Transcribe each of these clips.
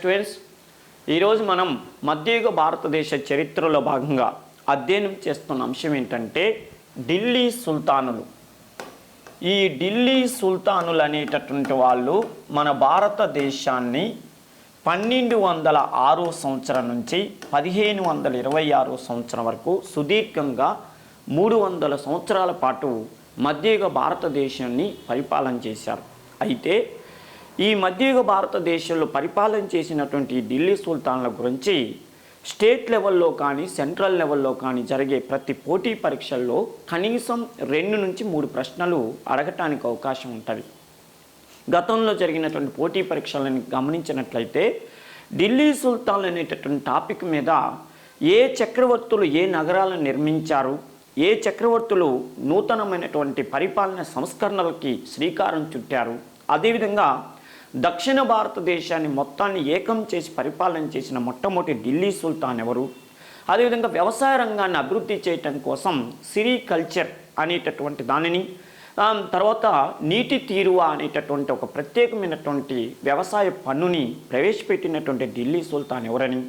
Students ఈరోజు మనం మధ్యయుగ భారతదేశ చరిత్రలో భాగంగా అధ్యయనం చేస్తున్న అంశం ఏంటంటే ఢిల్లీ సుల్తానులు. ఈ ఢిల్లీ సుల్తానులు అనేటటువంటి వాళ్ళు మన భారతదేశాన్ని పన్నెండు వందల ఆరో సంవత్సరం నుంచి పదిహేను వందల ఇరవై ఆరో సంవత్సరం వరకు సుదీర్ఘంగా మూడు వందల సంవత్సరాల పాటు మధ్యయుగ భారతదేశాన్ని పరిపాలన చేశారు. అయితే ఈ మధ్యయుగ భారతదేశంలో పరిపాలన చేసినటువంటి ఢిల్లీ సుల్తాన్ల గురించి స్టేట్ లెవెల్లో కానీ సెంట్రల్ లెవెల్లో కానీ జరిగే ప్రతి పోటీ పరీక్షల్లో కనీసం రెండు నుంచి మూడు ప్రశ్నలు అడగటానికి అవకాశం ఉంటుంది. గతంలో జరిగినటువంటి పోటీ పరీక్షలను గమనించినట్లయితే ఢిల్లీ సుల్తాన్లు అనేటటువంటి టాపిక్ మీద ఏ చక్రవర్తులు ఏ నగరాలను నిర్మించారు ఏ చక్రవర్తులు నూతనమైనటువంటి పరిపాలన సంస్కరణలకి శ్రీకారం చుట్టారు అదేవిధంగా దక్షిణ భారతదేశాన్ని మొత్తాన్ని ఏకం చేసి పరిపాలన చేసిన మొట్టమొదటి ఢిల్లీ సుల్తాన్ ఎవరు? అదేవిధంగా వ్యవసాయ రంగాన్ని అభివృద్ధి చేయటం కోసం సిరికల్చర్ అనేటటువంటి దానిని తర్వాత నీటి తీరువ అనేటటువంటి ఒక ప్రత్యేకమైనటువంటి వ్యవసాయ పన్నుని ప్రవేశపెట్టినటువంటి ఢిల్లీ సుల్తాన్ ఎవరని?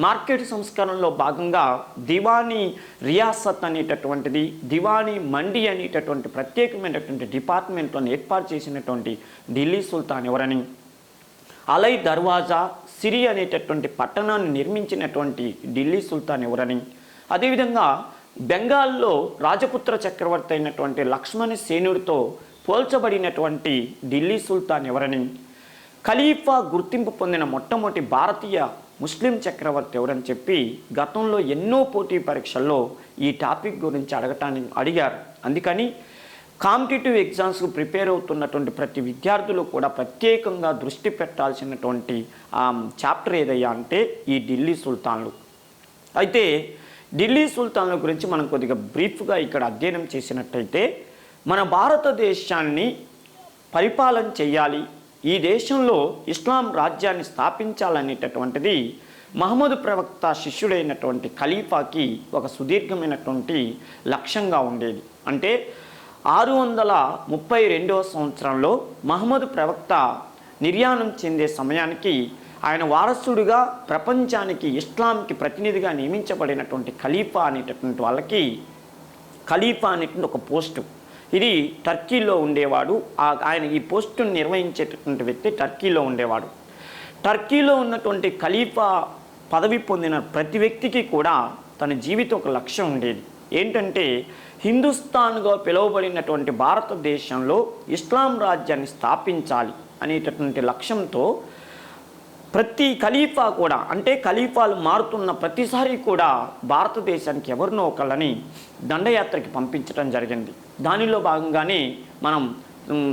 మార్కెట్ సంస్కరణలో భాగంగా దివానీ రియాసత్ అనేటటువంటిది దివానీ మండి అనేటటువంటి ప్రత్యేకమైనటువంటి డిపార్ట్మెంట్లను ఏర్పాటు చేసినటువంటి ఢిల్లీ సుల్తాన్ ఎవరని అలై దర్వాజా సిరి అనేటటువంటి పట్టణాన్ని నిర్మించినటువంటి ఢిల్లీ సుల్తాన్ ఎవరని అదేవిధంగా బెంగాల్లో రాజపుత్ర చక్రవర్తి అయినటువంటి లక్ష్మణ సేనుడితో పోల్చబడినటువంటి ఢిల్లీ సుల్తాన్ ఎవరని ఖలీఫా గుర్తింపు పొందిన మొట్టమొదటి భారతీయ ముస్లిం చక్రవర్తి ఎవరని చెప్పి గతంలో ఎన్నో పోటీ పరీక్షల్లో ఈ టాపిక్ గురించి అడగటానికి అడిగారు. అందుకని కాంపిటేటివ్ ఎగ్జామ్స్కు ప్రిపేర్ అవుతున్నటువంటి ప్రతి విద్యార్థులు కూడా ప్రత్యేకంగా దృష్టి పెట్టాల్సినటువంటి చాప్టర్ ఏదయ్యా అంటే ఈ ఢిల్లీ సుల్తాన్లు. అయితే ఢిల్లీ సుల్తాన్ల గురించి మనం కొద్దిగా బ్రీఫ్గా ఇక్కడ అధ్యయనం చేసినట్టయితే మన భారతదేశాన్ని పరిపాలన చేయాలి ఈ దేశంలో ఇస్లాం రాజ్యాన్ని స్థాపించాలనేటటువంటిది మహమ్మద్ ప్రవక్త శిష్యుడైనటువంటి ఖలీఫాకి ఒక సుదీర్ఘమైనటువంటి లక్ష్యంగా ఉండేది. అంటే ఆరు వందల ముప్పై రెండవ సంవత్సరంలో మహమ్మద్ ప్రవక్త నిర్యాణం చెందే సమయానికి ఆయన వారసుడిగా ప్రపంచానికి ఇస్లాంకి ప్రతినిధిగా నియమించబడినటువంటి ఖలీఫా అనేటటువంటి వాళ్ళకి ఖలీఫా అనేటువంటి ఒక పోస్టు ఇది టర్కీలో ఉండేవాడు. ఆయన ఈ పోస్టును నిర్వహించేటటువంటి వ్యక్తి టర్కీలో ఉండేవాడు. టర్కీలో ఉన్నటువంటి ఖలీఫా పదవి పొందిన ప్రతి వ్యక్తికి కూడా తన జీవితం ఒక లక్ష్యం ఉండేది. ఏంటంటే హిందుస్థాన్గా పిలువబడినటువంటి భారతదేశంలో ఇస్లాం రాజ్యాన్ని స్థాపించాలి అనేటటువంటి లక్ష్యంతో ప్రతి ఖలీఫా కూడా అంటే ఖలీఫాలు మారుతున్న ప్రతిసారి కూడా భారతదేశానికి ఎవరినో ఒకళ్ళని దండయాత్రకి పంపించడం జరిగింది. దానిలో భాగంగానే మనం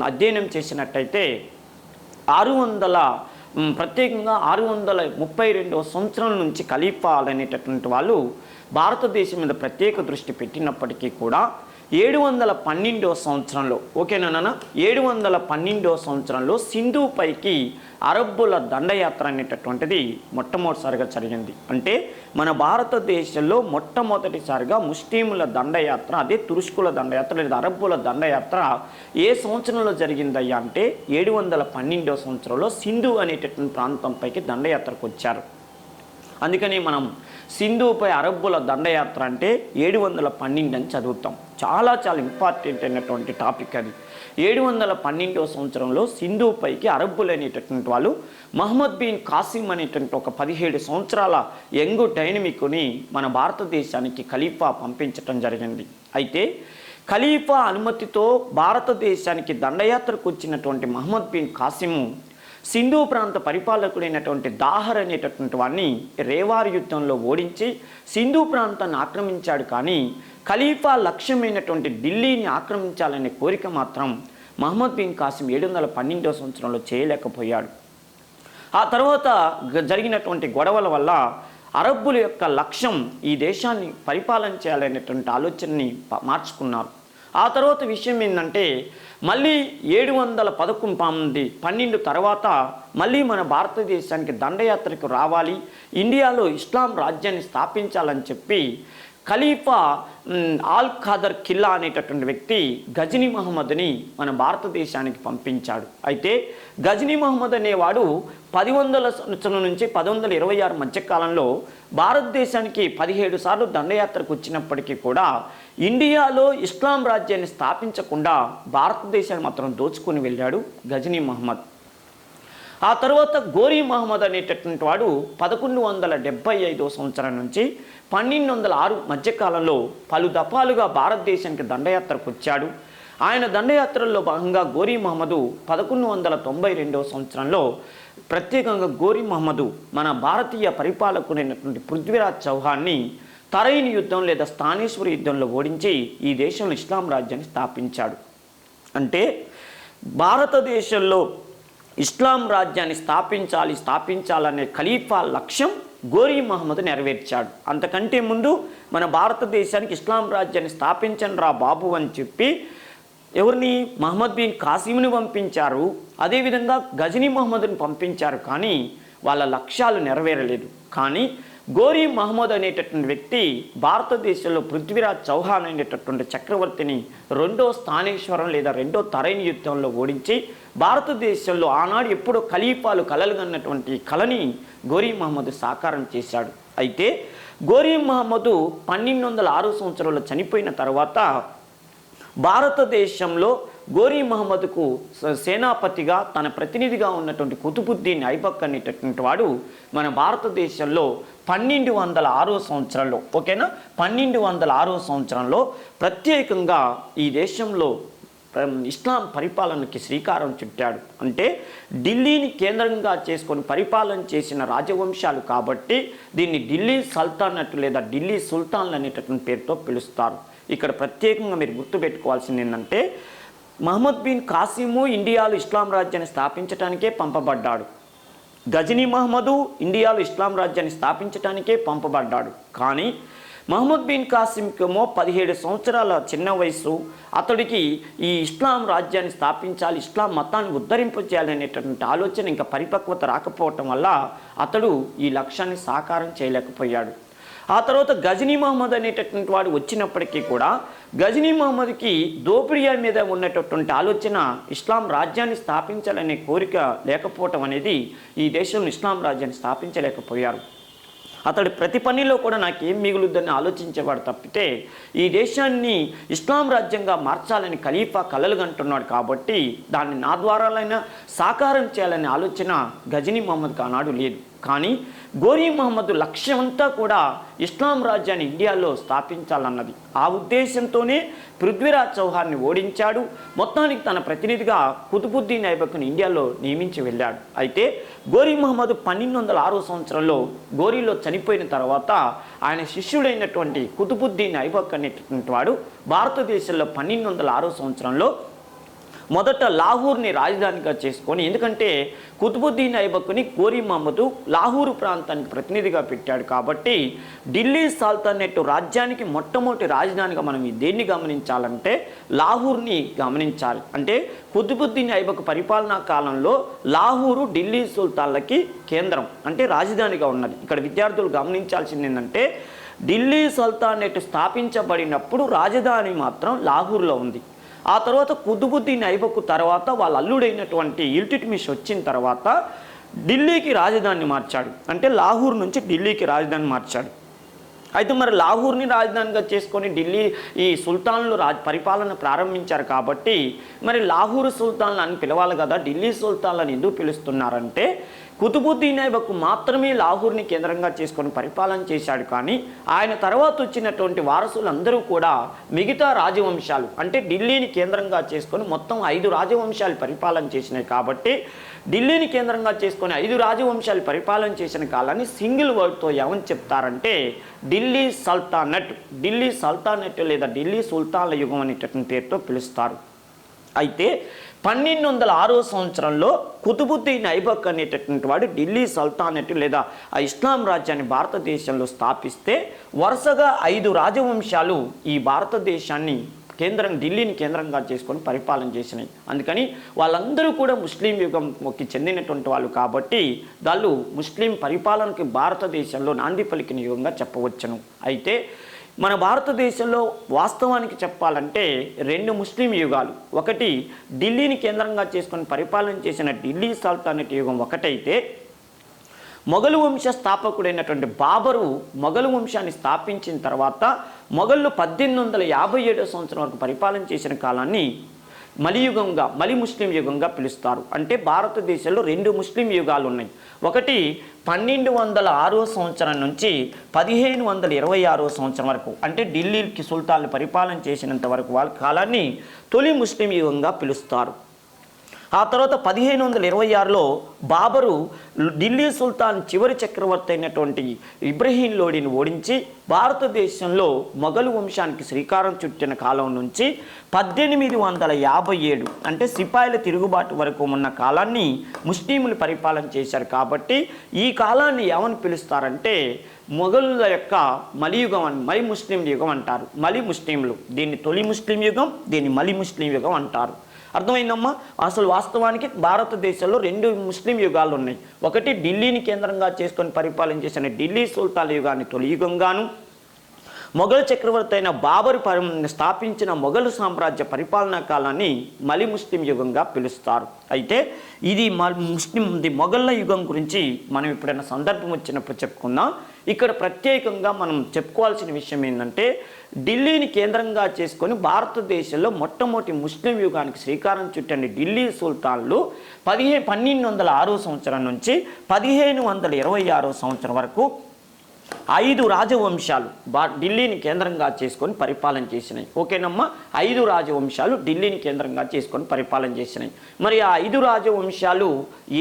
అధ్యయనం చేసినట్టయితే ఆరు వందల ప్రత్యేకంగా ఆరు వందల ముప్పై రెండవ సంవత్సరం నుంచి ఖలీఫాలు అనేటటువంటి వాళ్ళు భారతదేశం మీద ప్రత్యేక దృష్టి పెట్టినప్పటికీ కూడా ఏడు వందల పన్నెండవ సంవత్సరంలో ఓకేనా నాన్న? ఏడు వందల పన్నెండవ సంవత్సరంలో సింధు పైకి అరబ్బుల దండయాత్ర అనేటటువంటిది మొట్టమొదటిసారిగా జరిగింది. అంటే మన భారతదేశంలో మొట్టమొదటిసారిగా ముస్లింల దండయాత్ర అదే తురుష్కుల దండయాత్ర లేదా అరబ్బుల దండయాత్ర ఏ సంవత్సరంలో జరిగిందయ్యా అంటే ఏడు వందల పన్నెండవ సంవత్సరంలో సింధు అనేటటువంటి ప్రాంతంపైకి దండయాత్రకు వచ్చారు. అందుకని మనం సింధుపై అరబ్బుల దండయాత్ర అంటే ఏడు వందల పన్నెండు అని చదువుతాం. చాలా చాలా ఇంపార్టెంట్ అయినటువంటి టాపిక్ అది. ఏడు వందల పన్నెండవ సంవత్సరంలో సింధుపైకి అరబ్బులు అనేటటువంటి వాళ్ళు మహమ్మద్ బిన్ కాసిం అనేటువంటి ఒక పదిహేడు సంవత్సరాల యంగ్ డైనమిక్ని మన భారతదేశానికి ఖలీఫా పంపించటం జరిగింది. అయితే ఖలీఫా అనుమతితో భారతదేశానికి దండయాత్రకు వచ్చినటువంటి మహమ్మద్ బిన్ కాసిము సింధు ప్రాంత పరిపాలకుడైనటువంటి దాహర్ అనేటటువంటి వాడిని రేవార్ యుద్ధంలో ఓడించి సింధు ప్రాంతాన్ని ఆక్రమించాడు కానీ ఖలీఫా లక్ష్యమైనటువంటి ఢిల్లీని ఆక్రమించాలనే కోరిక మాత్రం మహమ్మద్ బిన్ కాసిం ఏడు వందల పన్నెండవ సంవత్సరంలో చేయలేకపోయాడు. ఆ తర్వాత జరిగినటువంటి గొడవల వల్ల అరబ్బుల యొక్క లక్ష్యం ఈ దేశాన్ని పరిపాలన చేయాలనేటువంటి ఆలోచనని మార్చుకున్నారు. ఆ తర్వాత విషయం ఏంటంటే మళ్ళీ ఏడు వందల పదకొండు పన్నెండు తర్వాత మళ్ళీ మన భారతదేశానికి దండయాత్రకు రావాలి ఇండియాలో ఇస్లాం రాజ్యాన్ని స్థాపించాలని చెప్పి ఖలీఫా ఆల్ ఖాదర్ ఖిల్లా అనేటటువంటి వ్యక్తి గజనీ మహమ్మద్ని మన భారతదేశానికి పంపించాడు. అయితే గజనీ మహమ్మద్ అనేవాడు పది వందల సంవత్సరం నుంచి పది వందల ఇరవై ఆరు మధ్యకాలంలో భారతదేశానికి పదిహేడు సార్లు దండయాత్రకు వచ్చినప్పటికీ కూడా ఇండియాలో ఇస్లాం రాజ్యాన్ని స్థాపించకుండా భారతదేశాన్ని మాత్రం దోచుకొని వెళ్ళాడు గజనీ మహమ్మద్. ఆ తర్వాత గోరీ మహమ్మద్ అనేటటువంటి వాడు పదకొండు వందల డెబ్బై ఐదో సంవత్సరం నుంచి పన్నెండు వందల ఆరు మధ్యకాలంలో పలు దఫాలుగా భారతదేశానికి దండయాత్రకు వచ్చాడు. ఆయన దండయాత్రల్లో భాగంగా గోరీ మహమ్మదు పదకొండు వందల తొంభై రెండవ సంవత్సరంలో ప్రత్యేకంగా గోరీ మహమ్మదు మన భారతీయ పరిపాలకుడైనటువంటి పృథ్వీరాజ్ చౌహాన్ని తరైన యుద్ధం లేదా స్థానేశ్వరి యుద్ధంలో ఓడించి ఈ దేశంలో ఇస్లాం రాజ్యాన్ని స్థాపించాడు. అంటే భారతదేశంలో ఇస్లాం రాజ్యాన్ని స్థాపించాలి స్థాపించాలనే ఖలీఫా లక్ష్యం గోరీ మహమ్మద్ నెరవేర్చాడు. అంతకంటే ముందు మన భారతదేశానికి ఇస్లాం రాజ్యాన్ని స్థాపించండి రా బాబు అని చెప్పి ఎవరిని? మహమ్మద్ బిన్ కాసిముని పంపించారు. అదేవిధంగా గజనీ మహమ్మద్ని పంపించారు కానీ వాళ్ళ లక్ష్యాలు నెరవేరలేదు. కానీ గోరీ మహమ్మద్ అనేటటువంటి వ్యక్తి భారతదేశంలో పృథ్వీరాజ్ చౌహాన్ అనేటటువంటి చక్రవర్తిని రెండో స్థానేశ్వరం లేదా రెండో తరైన యుద్ధంలో ఓడించి భారతదేశంలో ఆనాడు ఎప్పుడో ఖలీఫాలు కలలుగన్నటువంటి కళని గోరీ మహమ్మద్ సాకారం చేశాడు. అయితే గోరీ మహమ్మద్ పన్నెండు వందల ఆరు సంవత్సరంలో చనిపోయిన తర్వాత భారతదేశంలో గోరీ మహమ్మద్కు సేనాపతిగా తన ప్రతినిధిగా ఉన్నటువంటి కుతుబుద్దీన్ ఐబక్ అనేటటువంటి వాడు మన భారతదేశంలో పన్నెండు వందల ఆరో సంవత్సరంలో ఓకేనా? పన్నెండు వందల ఆరో సంవత్సరంలో ప్రత్యేకంగా ఈ దేశంలో ఇస్లాం పరిపాలనకి శ్రీకారం చుట్టాడు. అంటే ఢిల్లీని కేంద్రంగా చేసుకొని పరిపాలన చేసిన రాజవంశాలు కాబట్టి దీన్ని ఢిల్లీ సల్తానట్ లేదా ఢిల్లీ సుల్తాన్లు అనేటటువంటి పేరుతో పిలుస్తారు. ఇక్కడ ప్రత్యేకంగా మీరు గుర్తుపెట్టుకోవాల్సింది ఏంటంటే మహమ్మద్ బిన్ కాసిము ఇండియాలో ఇస్లాం రాజ్యాన్ని స్థాపించడానికే పంపబడ్డాడు. గజనీ మహమ్మదు ఇండియాలో ఇస్లాం రాజ్యాన్ని స్థాపించడానికే పంపబడ్డాడు. కానీ మహమ్మద్ బిన్ కాసిమ్కేమో పదిహేడు సంవత్సరాల చిన్న వయసు అతడికి ఈ ఇస్లాం రాజ్యాన్ని స్థాపించాలి ఇస్లాం మతాన్ని ఉద్ధరింపజేయాలి అనేటటువంటి ఆలోచన ఇంకా పరిపక్వత రాకపోవటం వల్ల అతడు ఈ లక్ష్యాన్ని సాకారం చేయలేకపోయాడు. ఆ తర్వాత గజనీ మహమ్మద్ అనేటటువంటి వాడు వచ్చినప్పటికీ కూడా గజనీ మహమ్మద్కి దోపిడియా మీద ఉన్నటువంటి ఆలోచన ఇస్లాం రాజ్యాన్ని స్థాపించాలనే కోరిక లేకపోవటం అనేది ఈ దేశంలో ఇస్లాం రాజ్యాన్ని స్థాపించలేకపోయారు. అతడి ప్రతి పనిలో కూడా నాకేం మిగులుద్దని ఆలోచించేవాడు తప్పితే ఈ దేశాన్ని ఇస్లాం రాజ్యంగా మార్చాలని ఖలీఫా కలలుగంటున్నాడు కాబట్టి దాన్ని నా ద్వారాలైనా సాకారం చేయాలనే ఆలోచన గజనీ మహమ్మద్కి ఆనాడు లేదు. కానీ గోరీ మహమ్మద్ లక్ష్యమంతా కూడా ఇస్లాం రాజ్యాన్ని ఇండియాలో స్థాపించాలన్నది. ఆ ఉద్దేశంతోనే పృథ్వీరాజ్ చౌహాన్ని ఓడించాడు. మొత్తానికి తన ప్రతినిధిగా కుతుబుద్దీన్ ఐబక్ను ఇండియాలో నియమించి వెళ్ళాడు. అయితే గోరీ మహమ్మద్ పన్నెండు వందల ఆరో సంవత్సరంలో గోరీలో చనిపోయిన తర్వాత ఆయన శిష్యుడైనటువంటి కుతుబుద్దీన్ ఐబక్ అనేటటువంటి వాడు భారతదేశంలో పన్నెండు వందల ఆరో సంవత్సరంలో మొదట లాహూర్ని రాజధానిగా చేసుకొని ఎందుకంటే కుతుబుద్దీన్ ఐబక్ని కోరి మహమ్మదు లాహూరు ప్రాంతానికి ప్రతినిధిగా పెట్టాడు కాబట్టి ఢిల్లీ సాల్తనెట్ రాజ్యానికి మొట్టమొదటి రాజధానిగా మనం దేన్ని గమనించాలంటే లాహూర్ని గమనించాలి. అంటే కుతుబుద్దీన్ ఐబక్ పరిపాలనా కాలంలో లాహూరు ఢిల్లీ సుల్తాన్లకి కేంద్రం అంటే రాజధానిగా ఉన్నది. ఇక్కడ విద్యార్థులు గమనించాల్సింది ఏంటంటే ఢిల్లీ సుల్తానెట్ స్థాపించబడినప్పుడు రాజధాని మాత్రం లాహూర్లో ఉంది. ఆ తర్వాత కుతుబుద్దీన్ ఐబక్ తర్వాత వాళ్ళ అల్లుడైనటువంటి ఇల్టిట్మిష్ వచ్చిన తర్వాత ఢిల్లీకి రాజధానిని మార్చాడు. అంటే లాహూర్ నుంచి ఢిల్లీకి రాజధాని మార్చాడు. అయితే మరి లాహూర్ని రాజధానిగా చేసుకొని ఢిల్లీ ఈ సుల్తాన్లు రాజ్ పరిపాలన ప్రారంభించారు కాబట్టి మరి లాహూర్ సుల్తాన్లు అని పిలవాలి కదా ఢిల్లీ సుల్తాన్లను ఎందుకు పిలుస్తున్నారంటే కుతుబుద్దీన్ ఐబక్ మాత్రమే లాహూర్ని కేంద్రంగా చేసుకొని పరిపాలన చేశాడు కానీ ఆయన తర్వాత వచ్చినటువంటి వారసులందరూ కూడా మిగతా రాజవంశాలు అంటే ఢిల్లీని కేంద్రంగా చేసుకొని మొత్తం ఐదు రాజవంశాలు పరిపాలన చేసినాయి కాబట్టి ఢిల్లీని కేంద్రంగా చేసుకుని ఐదు రాజవంశాలు పరిపాలన చేసిన కాలాన్ని సింగిల్ వర్డ్తో ఏమని చెప్తారంటే ఢిల్లీ సల్తానట్. ఢిల్లీ సల్తానట్ లేదా ఢిల్లీ సుల్తాన్ల యుగం అనేటటువంటి పేరుతో పిలుస్తారు. అయితే పన్నెండు వందల ఆరో సంవత్సరంలో కుతుబుద్దీన్ ఐబక్ అనేటటువంటి వాడు ఢిల్లీ సల్తానెట్ లేదా ఆ ఇస్లాం రాజ్యాన్ని భారతదేశంలో స్థాపిస్తే వరుసగా ఐదు రాజవంశాలు ఈ భారతదేశాన్ని కేంద్రం ఢిల్లీని కేంద్రంగా చేసుకొని పరిపాలన చేసినాయి. అందుకని వాళ్ళందరూ కూడా ముస్లిం యుగంకి చెందినటువంటి వాళ్ళు కాబట్టి వాళ్ళు ముస్లిం పరిపాలనకి భారతదేశంలో నాంది పలికిన యుగంగా చెప్పవచ్చును. అయితే మన భారతదేశంలో వాస్తవానికి చెప్పాలంటే రెండు ముస్లిం యుగాలు. ఒకటి ఢిల్లీని కేంద్రంగా చేసుకొని పరిపాలన చేసిన ఢిల్లీ సల్తానేట్ యుగం ఒకటైతే మొఘలు వంశ స్థాపకుడైనటువంటి బాబరు మొఘలు వంశాన్ని స్థాపించిన తర్వాత మొఘళ్ళు పద్దెనిమిది వందల యాభై ఏడో సంవత్సరం వరకు పరిపాలన చేసిన కాలాన్ని మలియుగంగా మలి ముస్లిం యుగంగా పిలుస్తారు. అంటే భారతదేశంలో రెండు ముస్లిం యుగాలు ఉన్నాయి ఒకటి పన్నెండు వందల ఆరో సంవత్సరం నుంచి పదిహేను వందల ఇరవై ఆరో సంవత్సరం వరకు అంటే ఢిల్లీకి సుల్తాన్లు పరిపాలన చేసినంత వరకు వాళ్ళ కాలాన్ని తొలి ముస్లిం యుగంగా పిలుస్తారు. ఆ తర్వాత పదిహేను వందల ఇరవై ఆరులో బాబరు ఢిల్లీ సుల్తాన్ చివరి చక్రవర్తి అయినటువంటి ఇబ్రహీం లోడిని ఓడించి భారతదేశంలో మొఘలు వంశానికి శ్రీకారం చుట్టిన కాలం నుంచి పద్దెనిమిది వందల యాభై ఏడు అంటే సిపాయిల తిరుగుబాటు వరకు ఉన్న కాలాన్ని ముస్లింలు పరిపాలన చేశారు కాబట్టి ఈ కాలాన్ని ఏమని పిలుస్తారంటే మొఘలుల యొక్క మలియుగం అని మలి ముస్లిం యుగం అంటారు. మలి ముస్లింలు. దీన్ని తొలి ముస్లిం యుగం దీన్ని మలి ముస్లిం యుగం అంటారు. అర్థమైందమ్మా? అసలు వాస్తవానికి భారతదేశంలో రెండు ముస్లిం యుగాలు ఉన్నాయి. ఒకటి ఢిల్లీని కేంద్రంగా చేసుకొని పరిపాలన చేసిన ఢిల్లీ సుల్తాన్ యుగాన్ని తొలి యుగంగాను మొఘల్ చక్రవర్తి అయిన బాబరు స్థాపించిన మొఘలు సామ్రాజ్య పరిపాలనా కాలాన్ని మలి ముస్లిం యుగంగా పిలుస్తారు. అయితే ఇది మ ముస్లిం ది మొఘళ్ళ యుగం గురించి మనం ఎప్పుడైనా సందర్భం వచ్చినప్పుడు చెప్పుకుందాం. ఇక్కడ ప్రత్యేకంగా మనం చెప్పుకోవాల్సిన విషయం ఏంటంటే ఢిల్లీని కేంద్రంగా చేసుకొని భారతదేశంలో మొట్టమొదటి ముస్లిం యుగానికి శ్రీకారం చుట్టండి ఢిల్లీ సుల్తాన్లు పదిహే పన్నెండు వందల ఆరో సంవత్సరం నుంచి పదిహేను వందల ఇరవై ఆరో సంవత్సరం వరకు ఐదు రాజవంశాలు బా ఢిల్లీని కేంద్రంగా చేసుకొని పరిపాలన చేసినాయి. ఓకేనమ్మా? ఐదు రాజవంశాలు ఢిల్లీని కేంద్రంగా చేసుకొని పరిపాలన చేసినాయి. మరి ఆ ఐదు రాజవంశాలు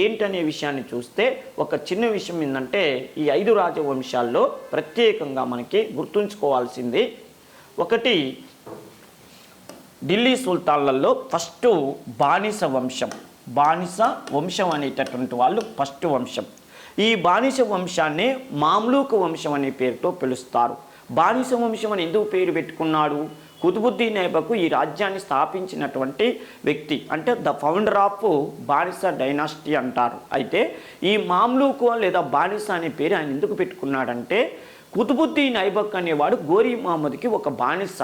ఏంటనే విషయాన్ని చూస్తే ఒక చిన్న విషయం ఏంటంటే ఈ ఐదు రాజవంశాల్లో ప్రత్యేకంగా మనకి గుర్తుంచుకోవాల్సింది ఒకటి ఢిల్లీ సుల్తాన్లలో ఫస్ట్ బానిస వంశం. బానిస వంశం అనేటటువంటి వాళ్ళు ఫస్ట్ వంశం. ఈ బానిస వంశాన్ని మామ్లూక్ వంశం అనే పేరుతో పిలుస్తారు. బానిస వంశం అని ఎందుకు పేరు పెట్టుకున్నాడు? కుతుబుద్దీన్ ఐబకు ఈ రాజ్యాన్ని స్థాపించినటువంటి వ్యక్తి అంటే ద ఫౌండర్ ఆఫ్ బానిస డైనాసిటీ అంటారు. అయితే ఈ మామ్లూకు లేదా బానిస అనే పేరు ఆయన ఎందుకు పెట్టుకున్నాడంటే కుతుబుద్దీన్ ఐబక్ అనేవాడు గోరీ మహమ్మద్కి ఒక బానిస.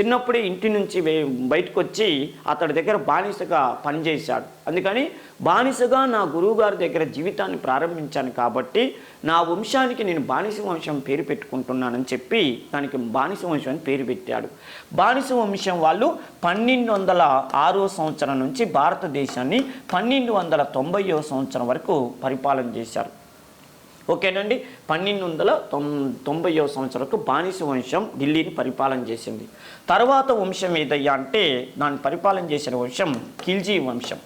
చిన్నప్పుడే ఇంటి నుంచి వే- బయటకు వచ్చి అతడి దగ్గర బానిసగా పనిచేశాడు. అందుకని బానిసగా నా గురువుగారి దగ్గర జీవితాన్ని ప్రారంభించాను కాబట్టి నా వంశానికి నేను బానిస వంశం పేరు పెట్టుకుంటున్నానని చెప్పి దానికి బానిస వంశం అని పేరు పెట్టాడు. బానిస వంశం వాళ్ళు పన్నెండు వందల ఆరో సంవత్సరం నుంచి భారతదేశాన్ని పన్నెండు వందల తొంభైవ సంవత్సరం వరకు పరిపాలన చేశారు. ఓకేనండి. పన్నెండు వందల తొం తొంభైవ సంవత్సరంకు బానిస వంశం ఢిల్లీని పరిపాలన చేసింది. తర్వాత వంశం ఏదయ్యా అంటే దాన్ని పరిపాలన చేసిన వంశం ఖిల్జీ వంశం.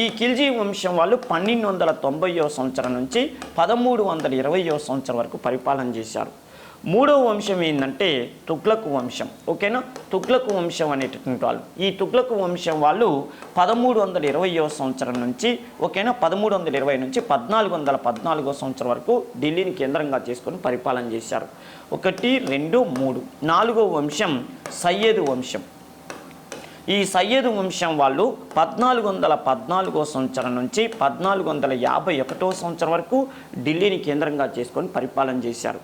ఈ ఖిల్జీ వంశం వాళ్ళు పన్నెండు వందల తొంభైవ సంవత్సరం నుంచి పదమూడు వందల ఇరవైవ సంవత్సరం వరకు పరిపాలన చేశారు. మూడవ వంశం ఏంటంటే తుగ్లక్ వంశం. ఓకేనా? తుగ్లక్ వంశం అనేటటువంటి వాళ్ళు. ఈ తుగ్లక్ వంశం వాళ్ళు పదమూడు వందల ఇరవయో సంవత్సరం నుంచి ఓకేనా? పదమూడు వందల ఇరవై నుంచి పద్నాలుగు వందల పద్నాలుగో సంవత్సరం వరకు ఢిల్లీని కేంద్రంగా చేసుకొని పరిపాలన చేశారు. ఒకటి రెండు మూడు. నాలుగో వంశం సయ్యద్ వంశం. ఈ సయ్యద్ వంశం వాళ్ళు పద్నాలుగు వందల పద్నాలుగో సంవత్సరం నుంచి పద్నాలుగు వందల యాభై ఒకటో సంవత్సరం వరకు ఢిల్లీని కేంద్రంగా చేసుకొని పరిపాలన చేశారు.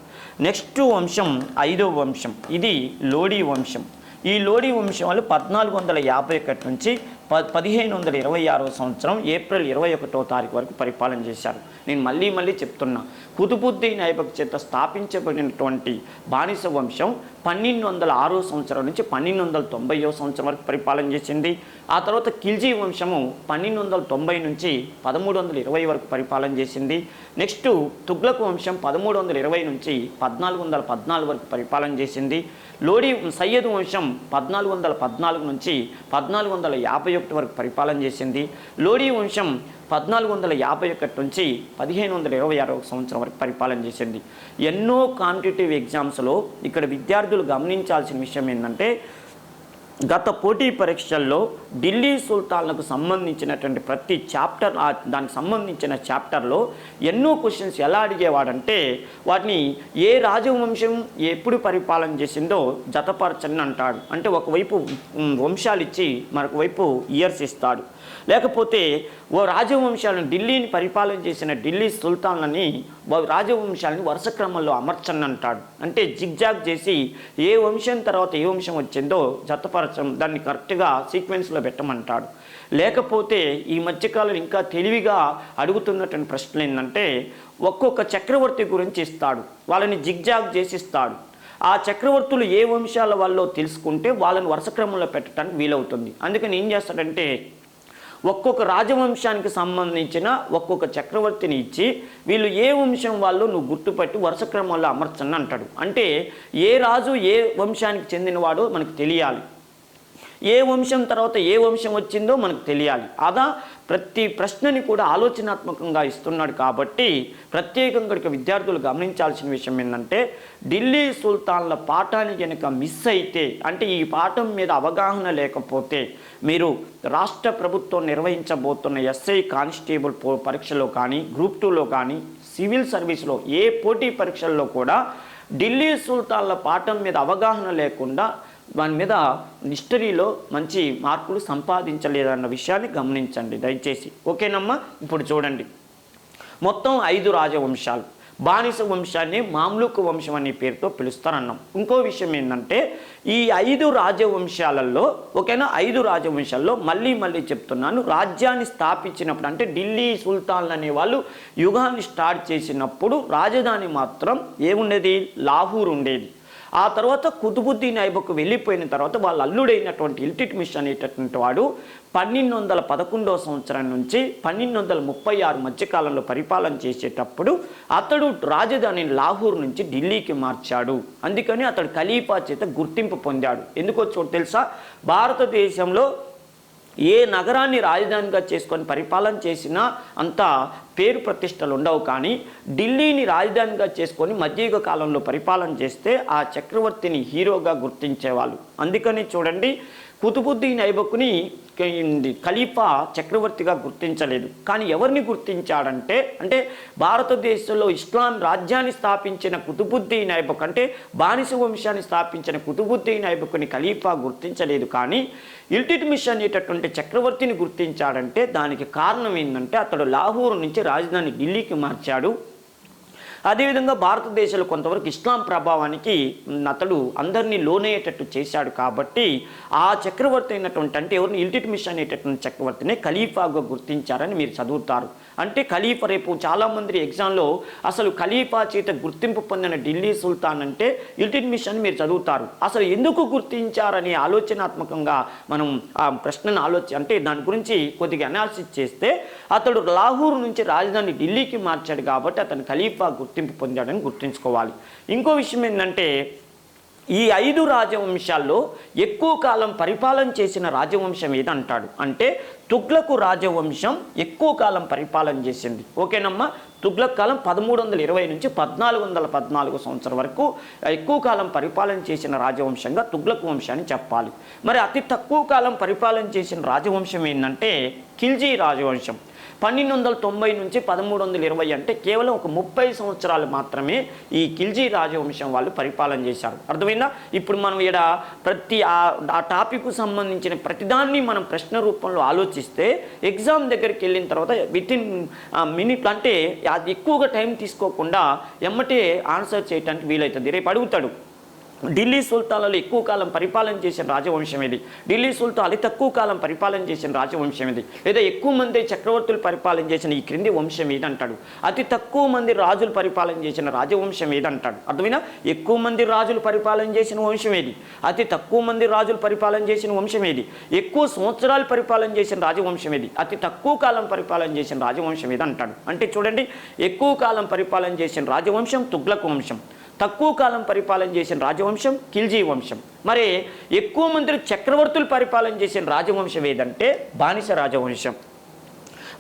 నెక్స్ట్ వంశం ఐదో వంశం ఇది లోడీ వంశం. ఈ లోడీ వంశం వాళ్ళు పద్నాలుగు వందల యాభై ఒకటి నుంచి ప పదిహేను వందల ఇరవై ఆరో సంవత్సరం ఏప్రిల్ ఇరవై ఒకటో తారీఖు వరకు పరిపాలన చేశారు. నేను మళ్ళీ మళ్ళీ చెప్తున్నా కుతుబుద్దీన్ ఐబక్ చేత స్థాపించబడినటువంటి బానిస వంశం పన్నెండు వందల ఆరో సంవత్సరం నుంచి పన్నెండు వందల తొంభైవ సంవత్సరం వరకు పరిపాలన చేసింది. ఆ తర్వాత ఖిల్జీ వంశము పన్నెండు వందల తొంభై నుంచి పదమూడు వందల ఇరవై వరకు పరిపాలన చేసింది. నెక్స్ట్ తుగ్లక్ వంశం పదమూడు వందల ఇరవై నుంచి పద్నాలుగు వందల పద్నాలుగు వరకు పరిపాలన చేసింది. లోడీ సయ్యద్ వంశం పద్నాలుగు వందల పద్నాలుగు నుంచి పద్నాలుగు వందల యాభై ఒకటి వరకు పరిపాలన చేసింది. లోడీ వంశం పద్నాలుగు వందల యాభై ఒకటి నుంచి పదిహేను వందల ఇరవై ఆరో సంవత్సరం వరకు పరిపాలన చేసింది. ఎన్నో కాంపిటేటివ్ ఎగ్జామ్స్లో ఇక్కడ విద్యార్థులు గమనించాల్సిన విషయం ఏంటంటే గత పోటీ పరీక్షల్లో ఢిల్లీ సుల్తాన్లకు సంబంధించినటువంటి ప్రతి చాప్టర్ దానికి సంబంధించిన చాప్టర్లో ఎన్నో క్వశ్చన్స్ ఎలా అడిగేవాడంటే వాటిని ఏ రాజవంశం ఎప్పుడు పరిపాలన చేసిందో జతపరచని అంటాడు. అంటే ఒకవైపు వంశాలు ఇచ్చి మరొకవైపు ఇయర్స్ ఇస్తాడు. లేకపోతే ఓ రాజవంశాలను ఢిల్లీని పరిపాలన చేసిన ఢిల్లీ సుల్తాన్లని ఓ రాజవంశాలని వరుస క్రమంలో అమర్చని అంటాడు అంటే జిగ్జాగ్ చేసి ఏ వంశం తర్వాత ఏ వంశం వచ్చిందో జతపరచం దాన్ని కరెక్ట్గా సీక్వెన్స్లో పెట్టమంటాడు. లేకపోతే ఈ మధ్యకాలం ఇంకా తెలివిగా అడుగుతున్నటువంటి ప్రశ్నలు ఏంటంటే ఒక్కొక్క చక్రవర్తి గురించి ఇస్తాడు వాళ్ళని జిగ్జాగ్ చేసి ఇస్తాడు ఆ చక్రవర్తులు ఏ వంశాల వాళ్ళో తెలుసుకుంటే వాళ్ళని వరుస క్రమంలో పెట్టడానికి వీలవుతుంది. అందుకని ఏం చేస్తాడంటే ఒక్కొక్క రాజవంశానికి సంబంధించిన ఒక్కొక్క చక్రవర్తిని ఇచ్చి వీళ్ళు ఏ వంశం వాళ్ళు నువ్వు గుర్తుపట్టి వరుస క్రమంలో అమర్చని అంటాడు. అంటే ఏ రాజు ఏ వంశానికి చెందినవాడో మనకు తెలియాలి. ఏ వంశం తర్వాత ఏ వంశం వచ్చిందో మనకు తెలియాలి. అదా ప్రతి ప్రశ్నని కూడా ఆలోచనాత్మకంగా ఇస్తున్నాడు కాబట్టి ప్రత్యేకంగా ఇక విద్యార్థులు గమనించాల్సిన విషయం ఏంటంటే ఢిల్లీ సుల్తాన్ల పాఠాన్ని కనుక మిస్ అయితే అంటే ఈ పాఠం మీద అవగాహన లేకపోతే మీరు రాష్ట్ర ప్రభుత్వం నిర్వహించబోతున్న ఎస్ఐ కానిస్టేబుల్ పో- పరీక్షలో కానీ గ్రూప్ టూలో కానీ సివిల్ సర్వీస్లో ఏ పోటీ పరీక్షల్లో కూడా ఢిల్లీ సుల్తాన్ల పాఠం మీద అవగాహన లేకుండా దాని మీద హిస్టరీలో మంచి మార్కులు సంపాదించలేదన్న విషయాన్ని గమనించండి దయచేసి. ఓకేనమ్మా? ఇప్పుడు చూడండి. మొత్తం ఐదు రాజవంశాలు. బానిస వంశాన్ని మామ్లూక్ వంశం అనే పేరుతో పిలుస్తారన్నాం. ఇంకో విషయం ఏంటంటే ఈ ఐదు రాజవంశాలలో ఓకేనా? ఐదు రాజవంశాల్లో మళ్ళీ మళ్ళీ చెప్తున్నాను రాజ్యాన్ని స్థాపించినప్పుడు అంటే ఢిల్లీ సుల్తాన్లు అనే వాళ్ళు యుగాన్ని స్టార్ట్ చేసినప్పుడు రాజధాని మాత్రం ఏముండేది? లాహూర్ ఉండేది. ఆ తర్వాత కుతుబుద్దీన్ ఐబక్ వెళ్ళిపోయిన తర్వాత వాళ్ళ అల్లుడైనటువంటి ఇల్టిట్మిష్ అనేటటువంటి వాడు పన్నెండు వందల పదకొండవ సంవత్సరం నుంచి పన్నెండు వందల ముప్పై ఆరు మధ్యకాలంలో పరిపాలన చేసేటప్పుడు అతడు రాజధానిని లాహూర్ నుంచి ఢిల్లీకి మార్చాడు. అందుకని అతడు ఖలీఫా చేత గుర్తింపు పొందాడు. ఎందుకో చోటు తెలుసా? భారతదేశంలో ఏ నగరాన్ని రాజధానిగా చేసుకొని పరిపాలన చేసినా అంత పేరు ప్రతిష్టలు ఉండవు కానీ ఢిల్లీని రాజధానిగా చేసుకొని మధ్యయుగ కాలంలో పరిపాలన చేస్తే ఆ చక్రవర్తిని హీరోగా గుర్తించేవాళ్ళు. అందుకని చూడండి కుతుబుద్దీన్ ఐబక్ని ఖలీఫా చక్రవర్తిగా గుర్తించలేదు. కానీ ఎవరిని గుర్తించాడంటే అంటే భారతదేశంలో ఇస్లాం రాజ్యాన్ని స్థాపించిన కుతుబుద్దీన్ ఐబక్ అంటే బానిస వంశాన్ని స్థాపించిన కుతుబుద్దీన్ ఐబక్ని ఖలీఫా గుర్తించలేదు. కానీ ఇల్టిట్మిష్ అనేటటువంటి చక్రవర్తిని గుర్తించాడంటే దానికి కారణం ఏంటంటే అతడు లాహోర్ నుంచి రాజధాని ఢిల్లీకి మార్చాడు. అదేవిధంగా భారతదేశంలో కొంతవరకు ఇస్లాం ప్రభావానికి అతడు అందరినీ లోనయ్యేటట్టు చేశాడు కాబట్టి ఆ చక్రవర్తి అయినటువంటి అంటే ఎవరిని? ఇల్టిట్మిష్ అనేటటువంటి చక్రవర్తిని ఖలీఫాగా గుర్తించారని మీరు చదువుతారు. అంటే ఖలీఫా రేపు చాలామంది ఎగ్జామ్లో అసలు ఖలీఫా చేత గుర్తింపు పొందిన ఢిల్లీ సుల్తాన్ అంటే ఇల్టిట్మిష్ అని మీరు చదువుతారు. అసలు ఎందుకు గుర్తించారని ఆలోచనాత్మకంగా మనం ఆ ప్రశ్నను ఆలోచి అంటే దాని గురించి కొద్దిగా అనాలిసిస్ చేస్తే అతడు లాహూర్ నుంచి రాజధాని ఢిల్లీకి మార్చాడు కాబట్టి అతను ఖలీఫా గుర్తు గుర్తింపు పొందాడని గుర్తుంచుకోవాలి. ఇంకో విషయం ఏంటంటే ఈ ఐదు రాజవంశాల్లో ఎక్కువ కాలం పరిపాలన చేసిన రాజవంశం ఏదంటాడు? అంటే తుగ్లకు రాజవంశం ఎక్కువ కాలం పరిపాలన చేసింది. ఓకేనమ్మా? తుగ్లక్ కాలం పదమూడు వందల ఇరవై నుంచి పద్నాలుగు వందల పద్నాలుగు సంవత్సరం వరకు ఎక్కువ కాలం పరిపాలన చేసిన రాజవంశంగా తుగ్లక్ వంశాన్ని చెప్పాలి. మరి అతి తక్కువ కాలం పరిపాలన చేసిన రాజవంశం ఏంటంటే ఖిల్జీ రాజవంశం. పన్నెండు వందల తొంభై నుంచి పదమూడు వందల ఇరవై అంటే కేవలం ఒక ముప్పై సంవత్సరాలు మాత్రమే ఈ ఖిల్జీ రాజవంశం వాళ్ళు పరిపాలన చేశారు. అర్థమైందా? ఇప్పుడు మనం ఇక్కడ ప్రతి ఆ టాపిక్ సంబంధించిన ప్రతిదాన్ని మనం ప్రశ్న రూపంలో ఆలోచిస్తే ఎగ్జామ్ దగ్గరికి వెళ్ళిన తర్వాత విత్ ఇన్ మినిట్ అంటే అది ఎక్కువగా టైం తీసుకోకుండా ఎమ్మటే ఆన్సర్ చేయడానికి వీలవుతుంది రేపు అడుగుతాడు. ఢిల్లీ సుల్తాన్లలో ఎక్కువ కాలం పరిపాలన చేసిన రాజవంశం ఇది ఢిల్లీ సుల్తాన్ అతి తక్కువ కాలం పరిపాలన చేసిన రాజవంశం ఇది లేదా ఎక్కువ మంది చక్రవర్తులు పరిపాలన చేసిన ఈ క్రింది వంశం ఏదంటాడు? అతి తక్కువ మంది రాజులు పరిపాలన చేసిన రాజవంశం ఏదంటాడు? అర్థమైనా ఎక్కువ మంది రాజులు పరిపాలన చేసిన వంశం ఏది? అతి తక్కువ మంది రాజులు పరిపాలన చేసిన వంశం ఏది? ఎక్కువ సంవత్సరాలు పరిపాలన చేసిన రాజవంశం ఏది? అతి తక్కువ కాలం పరిపాలన చేసిన రాజవంశం ఏది అంటాడు అంటే చూడండి ఎక్కువ కాలం పరిపాలన చేసిన రాజవంశం తుగ్లక్ వంశం. తక్కువ కాలం పరిపాలన చేసిన రాజవంశం ఖిల్జీ వంశం. మరి ఎక్కువ మంది చక్రవర్తులు పరిపాలన చేసిన రాజవంశం ఏదంటే బానిస రాజవంశం.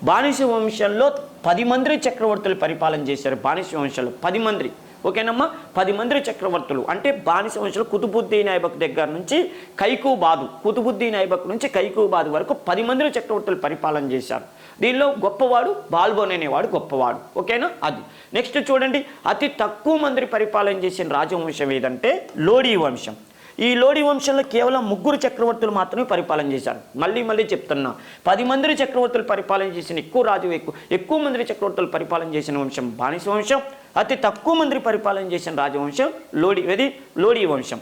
బానిస వంశంలో పది మంది చక్రవర్తులు పరిపాలన చేశారు. బానిస వంశంలో పది మంది. ఓకేనమ్మా? పది మంది చక్రవర్తులు. అంటే బానిస వంశులు కుతుబుద్దీన్ ఐబక్ దగ్గర నుంచి కైకూబాదు. కుతుబుద్దీన్ ఐబక్ నుంచి కైకూబాదు వరకు పది మంది చక్రవర్తులు పరిపాలన చేశారు. దీనిలో గొప్పవాడు బాల్బోన్ అనేవాడు గొప్పవాడు. ఓకేనా? అది. నెక్స్ట్ చూడండి. అతి తక్కువ మంది పరిపాలన చేసిన రాజవంశం ఏదంటే లోడీ వంశం. ఈ లోడి వంశంలో కేవలం ముగ్గురు చక్రవర్తులు మాత్రమే పరిపాలన చేశారు. మళ్ళీ మళ్ళీ చెప్తున్నా. పది మంది చక్రవర్తులు పరిపాలన చేసిన ఎక్కువ రాజు ఎక్కువ ఎక్కువ మంది చక్రవర్తులు పరిపాలన చేసిన వంశం బానిస వంశం అతి తక్కువ మంది పరిపాలన చేసిన రాజవంశం లోడి ఇది లోడి వంశం.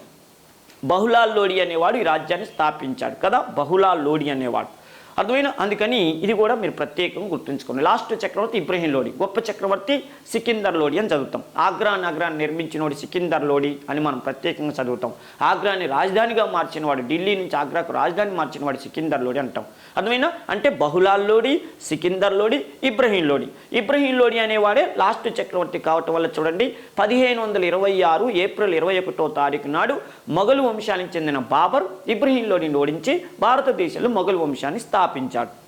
బహుళాల్ లోడి అనేవాడు ఈ రాజ్యాన్ని స్థాపించాడు కదా బహుళాల్ లోడి అనేవాడు. అర్థమైన? అందుకని ఇది కూడా మీరు ప్రత్యేకంగా గుర్తుంచుకోండి. లాస్ట్ చక్రవర్తి ఇబ్రహీం లోడి గొప్ప చక్రవర్తి సికిందర్ లోడి అని చదువుతాం. ఆగ్రా నగరాన్ని నిర్మించినోడి సికిందర్ లోడి అని మనం ప్రత్యేకంగా చదువుతాం. ఆగ్రాని రాజధానిగా మార్చినవాడు ఢిల్లీ నుంచి ఆగ్రాకు రాజధాని మార్చినవాడు సికిందర్ లోడి అంటాం. అర్థమైనా? అంటే బహులాల్ లోడి సికిందర్ లోడి ఇబ్రహీం లోడి ఇబ్రహీం లోడి అనేవాడే లాస్ట్ చక్రవర్తి కావటం వల్ల చూడండి పదిహేను వందల ఇరవై ఆరు ఏప్రిల్ ఇరవై ఒకటో తారీఖు నాడు మొఘలు వంశానికి చెందిన బాబర్ ఇబ్రహీం లోడిని ఓడించి భారతదేశంలో మొఘలు వంశాన్ని స్థాపించాడు.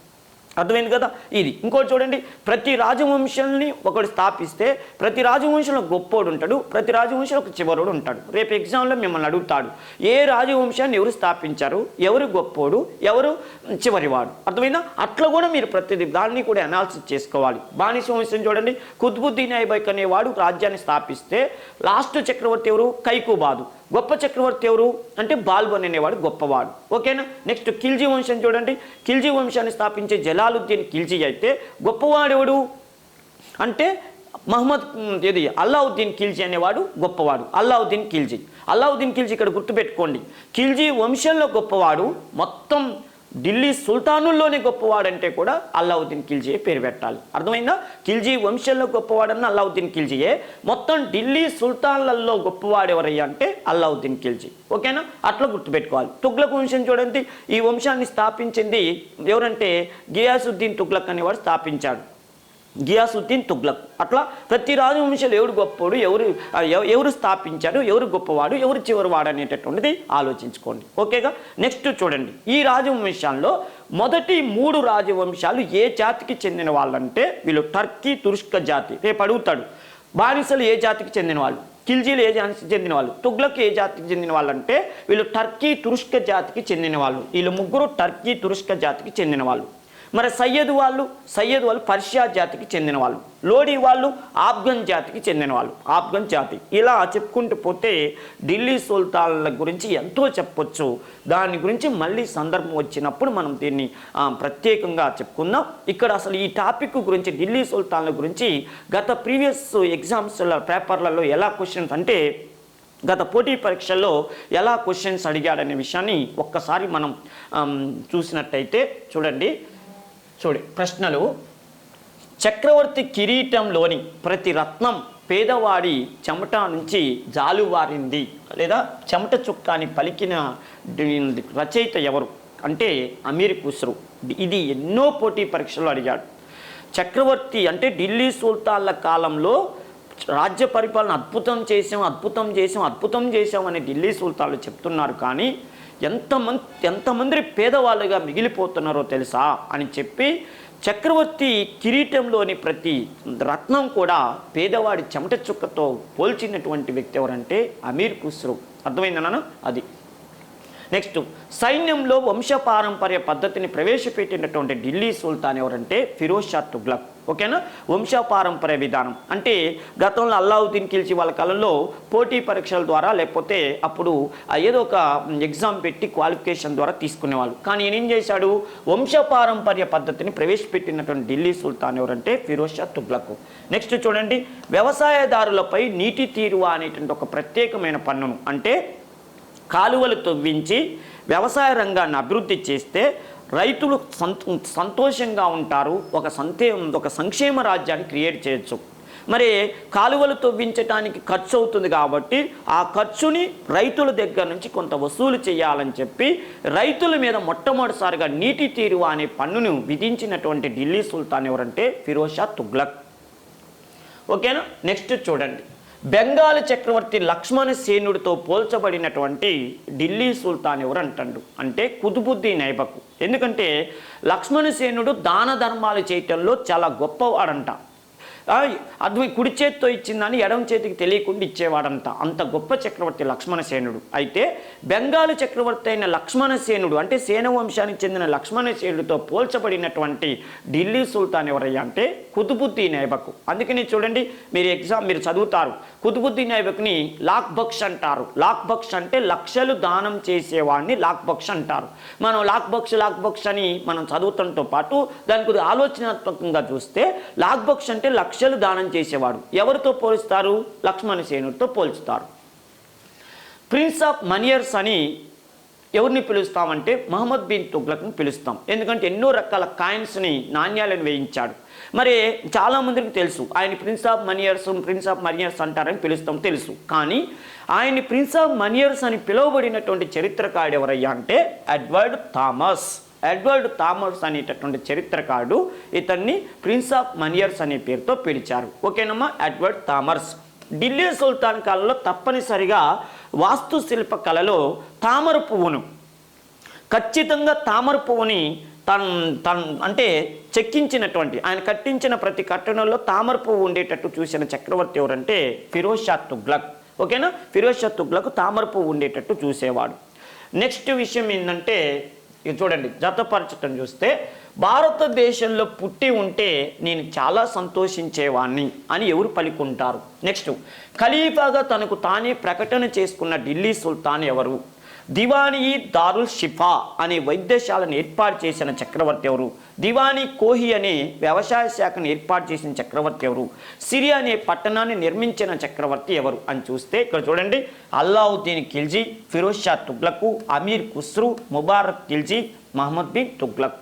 అర్థమైంది కదా? ఇది. ఇంకోటి చూడండి. ప్రతి రాజవంశాలని ఒకడు స్థాపిస్తే ప్రతి రాజవంశంలో గొప్పోడు ఉంటాడు ప్రతి రాజవంశంలో ఒక చివరుడు ఉంటాడు. రేపు ఎగ్జామ్లో మిమ్మల్ని అడుగుతాడు ఏ రాజవంశాన్ని ఎవరు స్థాపించారు? ఎవరు గొప్పోడు? ఎవరు చివరివాడు? అర్థమైందా? అట్లా కూడా మీరు ప్రతిదీ దాన్ని కూడా అనాలిసిస్ చేసుకోవాలి. బానిస వంశం చూడండి. కుతుబుద్దీన్ ఐబైక్ అనేవాడు రాజ్యాన్ని స్థాపిస్తే లాస్ట్ చక్రవర్తి ఎవరు? కైకుబాదు. గొప్ప చక్రవర్తి ఎవరు అంటే బాల్బన్ అనేవాడు గొప్పవాడు. ఓకేనా? నెక్స్ట్ ఖిల్జీ వంశం చూడండి. ఖిల్జీ వంశాన్ని స్థాపించే జలాలుద్దీన్ ఖిల్జీ అయితే గొప్పవాడెవడు? అంటే మహమ్మద్ ఇది అల్లావుద్దీన్ ఖిల్జీ అనేవాడు గొప్పవాడు. అల్లావుద్దీన్ ఖిల్జీ అల్లావుద్దీన్ ఖిల్జీ ఇక్కడ గుర్తుపెట్టుకోండి. ఖిల్జీ వంశంలో గొప్పవాడు మొత్తం ఢిల్లీ సుల్తానుల్లోనే గొప్పవాడంటే కూడా అల్లావుద్దీన్ ఖిల్జీయే పేరు పెట్టాలి. అర్థమైందా? ఖిల్జీ వంశంలో గొప్పవాడన్న అల్లావుద్దీన్ ఖిల్జీయే. మొత్తం ఢిల్లీ సుల్తాన్లలో గొప్పవాడు ఎవరయ్యా అంటే అల్లావుద్దీన్ ఖిల్జీ. ఓకేనా? అట్లా గుర్తుపెట్టుకోవాలి. తుగ్లక్ వంశం చూడండి. ఈ వంశాన్ని స్థాపించింది ఎవరంటే గియాసుద్దీన్ తుగ్లక్ అనేవాడు స్థాపించాడు. గియాసుద్దీన్ తుగ్లక్. అట్లా ప్రతి రాజవంశంలో ఎవరు గొప్పవాడు ఎవరు ఎవరు స్థాపించాడు ఎవరు గొప్పవాడు ఎవరు చివరివాడు అనేటటువంటిది ఆలోచించుకోండి. ఓకేగా? నెక్స్ట్ చూడండి. ఈ రాజవంశాల్లో మొదటి మూడు రాజవంశాలు ఏ జాతికి చెందిన వాళ్ళంటే వీళ్ళు టర్కీ తురుష్క జాతి. రేపు అడుగుతాడు. బానిసలు ఏ జాతికి చెందిన వాళ్ళు? కిల్జీలు ఏ జాతికి చెందిన వాళ్ళు? తుగ్లక్ ఏ జాతికి చెందిన వాళ్ళు అంటే వీళ్ళు టర్కీ తురుష్క జాతికి చెందిన వాళ్ళు. వీళ్ళు ముగ్గురు టర్కీ తురుష్క జాతికి చెందిన వాళ్ళు. మరి సయ్యద్ వాళ్ళు సయ్యద్ వాళ్ళు పర్షియా జాతికి చెందిన వాళ్ళు లోడీ వాళ్ళు ఆఫ్ఘన్ జాతికి చెందిన వాళ్ళు ఆఫ్ఘన్ జాతి. ఇలా చెప్పుకుంటూ పోతే ఢిల్లీ సుల్తాన్ల గురించి ఎంతో చెప్పొచ్చు. దాని గురించి మళ్ళీ సందర్భం వచ్చినప్పుడు మనం దీన్ని ప్రత్యేకంగా చెప్పుకుందాం. ఇక్కడ అసలు ఈ టాపిక్ గురించి ఢిల్లీ సుల్తాన్ల గురించి గత ప్రీవియస్ ఎగ్జామ్స్ పేపర్లలో ఎలా క్వశ్చన్స్ అంటే గత పోటీ పరీక్షల్లో ఎలా క్వశ్చన్స్ అడిగాడనే విషయాన్ని ఒక్కసారి మనం చూసినట్టయితే చూడండి. చూడు ప్రశ్నలు. చక్రవర్తి కిరీటంలోని ప్రతి రత్నం పేదవాడి చెమట నుంచి జాలువారింది. లేదా చెమట చుక్కాని పలికిన రచయిత ఎవరు? అంటే అమీర్ ఖుస్రు. ఇది ఎన్నో పోటీ పరీక్షలు అడిగాడు. చక్రవర్తి అంటే ఢిల్లీ సుల్తాన్ల కాలంలో రాజ్య పరిపాలన అద్భుతం చేసాం అద్భుతం చేసాం అద్భుతం చేసాం అని ఢిల్లీ సుల్తాన్లు చెప్తున్నారు. కానీ ఎంతమంది ఎంతమంది పేదవాళ్ళుగా మిగిలిపోతున్నారో తెలుసా అని చెప్పి చక్రవర్తి కిరీటంలోని ప్రతి రత్నం కూడా పేదవాడి చెమట చుక్కతో పోల్చినటువంటి వ్యక్తి ఎవరంటే అమీర్ ఖుస్రు. అర్థమైందా అది. నెక్స్ట్ సైన్యంలో వంశపారంపర్య పద్ధతిని ప్రవేశపెట్టినటువంటి ఢిల్లీ సుల్తాన్ ఎవరంటే ఫిరోజ్ షా తుగ్లక్. ఓకేనా? వంశపారంపర్య విధానం. అంటే గతంలో అల్లావుద్దీన్ కిల్చి వాళ్ళ కాలంలో పోటీ పరీక్షల ద్వారా లేకపోతే అప్పుడు ఏదో ఒక ఎగ్జామ్ పెట్టి క్వాలిఫికేషన్ ద్వారా తీసుకునేవాళ్ళు. కానీ ఈయన ఏం చేశాడు? వంశపారంపర్య పద్ధతిని ప్రవేశపెట్టినటువంటి ఢిల్లీ సుల్తాన్ ఎవరంటే ఫిరోజ్ షా తుగ్లక్. నెక్స్ట్ చూడండి వ్యవసాయదారులపై నీటి తీరువ అనేటువంటి ఒక ప్రత్యేకమైన పన్నును. అంటే కాలువలు తవ్వించి వ్యవసాయ రంగాన్ని అభివృద్ధి చేస్తే రైతులు సంత సంతోషంగా ఉంటారు. ఒక సంతే ఒక సంక్షేమ రాజ్యాన్ని క్రియేట్ చేయొచ్చు. మరి కాలువలు తవ్వించడానికి ఖర్చు అవుతుంది కాబట్టి ఆ ఖర్చుని రైతుల దగ్గర నుంచి కొంత వసూలు చేయాలని చెప్పి రైతుల మీద మొట్టమొదటిసారిగా నీటి తీరువ అనే పన్నును విధించినటువంటి ఢిల్లీ సుల్తాన్ ఎవరంటే ఫిరోజా తుగ్లక్. ఓకేనా? నెక్స్ట్ చూడండి. బెంగాల్ చక్రవర్తి లక్ష్మణ సేనుడితో పోల్చబడినటువంటి ఢిల్లీ సుల్తాన్ ఎవరు అంటాడు అంటే కుతుబుద్దీన్ ఐబక్ ఎందుకంటే లక్ష్మణ సేనుడు దాన ధర్మాలు చేయటంలో చాలా గొప్పవాడంట. ఆ, అది కుడి చేతితో ఇచ్చిందని ఎడమ చేతికి తెలియకుండా ఇచ్చేవాడంట. అంత గొప్ప చక్రవర్తి లక్ష్మణసేనుడు అయితే బెంగాలు చక్రవర్తి అయిన లక్ష్మణసేనుడు అంటే సేన వంశానికి చెందిన లక్ష్మణసేనుడితో పోల్చబడినటువంటి ఢిల్లీ సుల్తాన్ ఎవరయ్యా అంటే కుతుబుద్దీన్ ఐబక్ అందుకని చూడండి మీరు ఎగ్జామ్ మీరు చదువుతారు. కుతుబుద్దీన్ ఐబక్ని లాక్ బక్ష్ అంటారు. లాక్ బక్ష్ అంటే లక్షలు దానం చేసేవాడిని లాక్ బక్ష్ అంటారు. మనం లాక్ బక్ష్ లాక్ బక్ష్ అని మనం చదువుతంతో పాటు దాని ఆలోచనాత్మకంగా చూస్తే లాక్ బక్ష్ అంటే లక్షలు దానం చేసేవాడు. ఎవరితో పోలుస్తారు? లక్ష్మణసేనుడితో పోల్చుతారు. ప్రిన్స్ ఆఫ్ మనియర్స్ అని ఎవరిని పిలుస్తామంటే మహమ్మద్ బిన్ తుగ్లక్ని పిలుస్తాం. ఎందుకంటే ఎన్నో రకాల కాయిన్స్ని నాణ్యాలను వేయించాడు. మరి చాలామందికి తెలుసు ఆయన prince of moneyers prince of moneyers అంటారని పిలుస్తాం తెలుసు. కానీ ఆయన ప్రిన్స్ ఆఫ్ మనియర్స్ అని పిలువబడినటువంటి చరిత్రకారుడు ఎవరయ్యా అంటే అడ్వర్డ్ థామస్ ఎడ్వర్డ్ థామస్ అనేటటువంటి చరిత్రకారుడు ఇతన్ని ప్రిన్స్ ఆఫ్ మనియర్స్ అనే పేరుతో పిలిచారు. ఓకేనమ్మా? ఎడ్వర్డ్ థామర్స్. ఢిల్లీ సుల్తాన్ కాలంలో తప్పనిసరిగా వాస్తుశిల్ప కళలో తామర పువ్వును ఖచ్చితంగా తామర పువ్వుని తన్ తన్ అంటే చెక్కించినటువంటి ఆయన కట్టించిన ప్రతి కట్టడంలో తామర పువ్వు ఉండేటట్టు చూసిన చక్రవర్తి ఎవరంటే ఫిరోజ్ షా తుగ్లక్. ఓకేనా? ఫిరోజ్ షా తుగ్లక్ తామర పువ్వు ఉండేటట్టు చూసేవాడు. నెక్స్ట్ విషయం ఏంటంటే ఇది చూడండి జతపరచటం చూస్తే భారతదేశంలో పుట్టి ఉంటే నేను చాలా సంతోషించేవాణ్ణి అని ఎవరు పలుకుంటారు. నెక్స్ట్ ఖలీఫాగా తనకు తానే ప్రకటన చేసుకున్న ఢిల్లీ సుల్తాన్ ఎవరు? దివానీ దారుల్ షిఫా అనే వైద్యశాలను ఏర్పాటు చేసిన చక్రవర్తి ఎవరు? దివానీ కోహి అనే వ్యవసాయ శాఖను ఏర్పాటు చేసిన చక్రవర్తి ఎవరు? సిరియా అనే పట్టణాన్ని నిర్మించిన చక్రవర్తి ఎవరు అని చూస్తే ఇక్కడ చూడండి అల్లావుద్దీన్ ఖిల్జీ ఫిరోజ్ షా తుగ్లకు అమీర్ ఖుస్రు ముబారక్ ఖిల్జీ మహమ్మద్ బిన్ తుగ్లక్.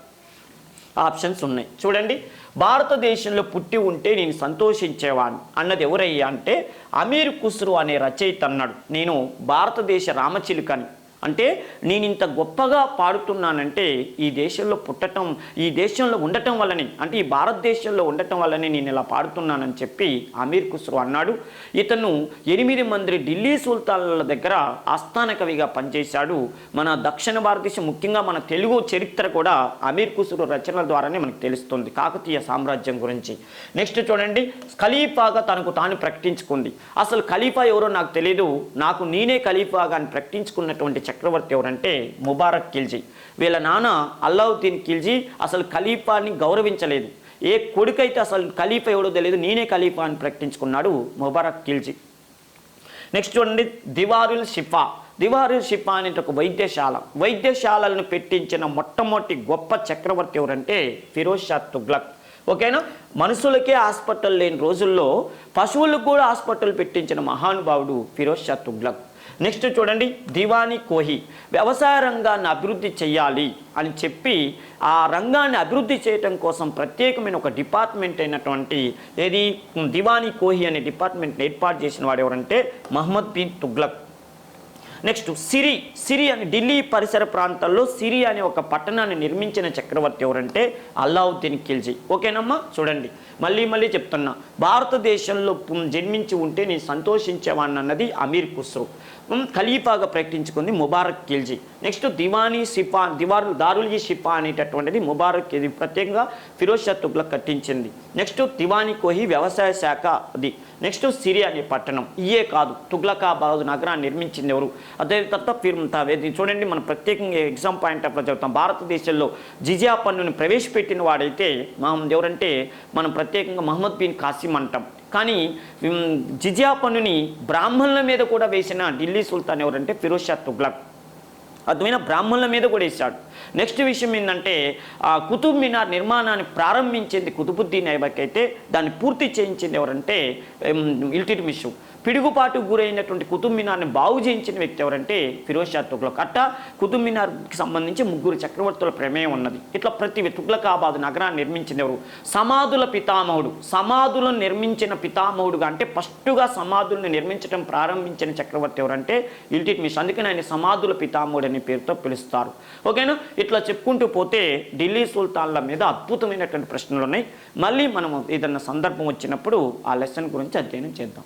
ఆప్షన్స్ ఉన్నాయి. చూడండి భారతదేశంలో పుట్టి ఉంటే నేను సంతోషించేవాడిని అన్నది ఎవరయ్యా అంటే అమీర్ కుస్రు అనే రచయిత అన్నాడు. నేను భారతదేశ రామచిలుకని. అంటే నేను ఇంత గొప్పగా పాడుతున్నానంటే ఈ దేశంలో పుట్టటం ఈ దేశంలో ఉండటం వల్లనే అంటే ఈ భారతదేశంలో ఉండటం వల్లనే నేను ఇలా పాడుతున్నానని చెప్పి అమీర్ ఖుస్రో అన్నాడు. ఇతను ఎనిమిది మంది ఢిల్లీ సుల్తాన్ల దగ్గర ఆస్థాన కవిగా పనిచేశాడు. మన దక్షిణ భారతదేశం ముఖ్యంగా మన తెలుగు చరిత్ర కూడా అమీర్ ఖుస్రో రచనల ద్వారానే మనకు తెలుస్తుంది కాకతీయ సామ్రాజ్యం గురించి. నెక్స్ట్ చూడండి ఖలీఫాగా తనకు తాను ప్రకటించుకుంది. అసలు ఖలీఫా ఎవరో నాకు తెలియదు నాకు నేనే ఖలీఫాగా అని ప్రకటించుకున్నటువంటి చక్రవర్తి ఎవరంటే ముబారక్ ఖిల్జీ. వీళ్ళ నాన్న అల్లావుద్దీన్ ఖిల్జీ అసలు ఖలీఫాని గౌరవించలేదు. ఏ కొడుకైతే అసలు ఖలీఫా ఎవడో తెలియదు నేనే ఖలీఫా అని ప్రకటించుకున్నాడు ముబారక్ ఖిల్జీ. నెక్స్ట్ చూడండి దివారుల్ షిఫా. దివారుల్ షిఫా అనే ఒక వైద్యశాల. వైద్యశాలలను పెట్టించిన మొట్టమొదటి గొప్ప చక్రవర్తి ఎవరంటే ఫిరోజ్ షా తుగ్లక్. ఓకేనా? మనుషులకే హాస్పిటల్ లేని రోజుల్లో పశువులకు కూడా హాస్పిటల్ పెట్టించిన మహానుభావుడు ఫిరోజ్ షా తుగ్లక్. నెక్స్ట్ చూడండి దివానీ కోహి వ్యవసాయ రంగాన్ని అభివృద్ధి చేయాలి అని చెప్పి ఆ రంగాన్ని అభివృద్ధి చేయటం కోసం ప్రత్యేకమైన ఒక డిపార్ట్మెంట్ అయినటువంటి ఏది? దివానీ కోహి అనే డిపార్ట్మెంట్ ఏర్పాటు చేసిన వాడు ఎవరంటే మహమ్మద్ బిన్ తుగ్లక్. నెక్స్ట్ సిరి సిరి అని ఢిల్లీ పరిసర ప్రాంతాల్లో సిరి అనే ఒక పట్టణాన్ని నిర్మించిన చక్రవర్తి ఎవరంటే అల్లావుద్దీన్ ఖిల్జీ. ఓకేనమ్మా? చూడండి. మళ్ళీ మళ్ళీ చెప్తున్నా. భారతదేశంలో జన్మించి ఉంటే నేను సంతోషించేవాడిని అన్నది అమీర్ ఖుస్రు. ఖలీఫాగా ప్రకటించుకుంది ముబారక్ ఖిల్జీ. నెక్స్ట్ దివానీ షిఫా దివారు దారుల్జీ ఈ షిఫా అనేటటువంటిది ముబారక్ ఇది ప్రత్యేకంగా ఫిరోజ్ షా తుగ్లక్ కట్టించింది. నెక్స్ట్ దివానీ కోహి వ్యవసాయ శాఖ అది నెక్స్ట్ సిరియా అనే పట్టణం. ఇయే కాదు తుగ్లకాబాద్ నగరాన్ని నిర్మించింది ఎవరు? అదే తర్వాత ఫిర్మ్ చూడండి మనం ప్రత్యేకంగా ఎగ్జామ్ పాయింట్ ఆఫ్ చదువుతాం భారతదేశంలో జిజియా పన్నుని ప్రవేశపెట్టిన వాడైతే మనం ఎవరంటే మనం ప్రత్యేకంగా మహమ్మద్ బిన్ కాసిం అంటాం. కానీ జిజియా పన్నుని బ్రాహ్మణుల మీద కూడా వేసిన ఢిల్లీ సుల్తాన్ ఎవరంటే ఫిరోజ్ షా తుగ్లక్. అద్భుతమైన బ్రాహ్మణుల మీద కూడా వేశాడు. నెక్స్ట్ విషయం ఏంటంటే ఆ కుతుబ్ మినార్ నిర్మాణాన్ని ప్రారంభించింది కుతుబుద్దీన్ ఐబక్ అయితే దాన్ని పూర్తి చేయించింది ఎవరంటే ఇల్టిట్ మిషు. పిడుగుపాటు గురైనటువంటి కుతుబ్ మినార్ని బాగు చేయించిన వ్యక్తి ఎవరంటే ఫిరోజ్ షా తుగ్లక్ అట్ట కుతుబ్ మినార్కి సంబంధించి ముగ్గురు చక్రవర్తుల ప్రమేయం ఉన్నది. ఇట్లా ప్రతి తుగ్లకాబాద్ నగరాన్ని నిర్మించింది ఎవరు? సమాధుల పితామహుడు. సమాధులను నిర్మించిన పితామహుడుగా అంటే ఫస్టుగా సమాధుల్ని నిర్మించడం ప్రారంభించిన చక్రవర్తి ఎవరంటే ఇల్టిట్ మిషన్ అందుకని ఆయన సమాధుల పితామహుడు అనే పేరుతో పిలుస్తారు. ఓకేనా? ఇట్లా చెప్పుకుంటూ పోతే ఢిల్లీ సుల్తాన్ల మీద అద్భుతమైనటువంటి ప్రశ్నలు ఉన్నాయి. మళ్ళీ మనం ఏదన్నా సందర్భం వచ్చినప్పుడు ఆ లెసన్ గురించి అధ్యయనం చేద్దాం.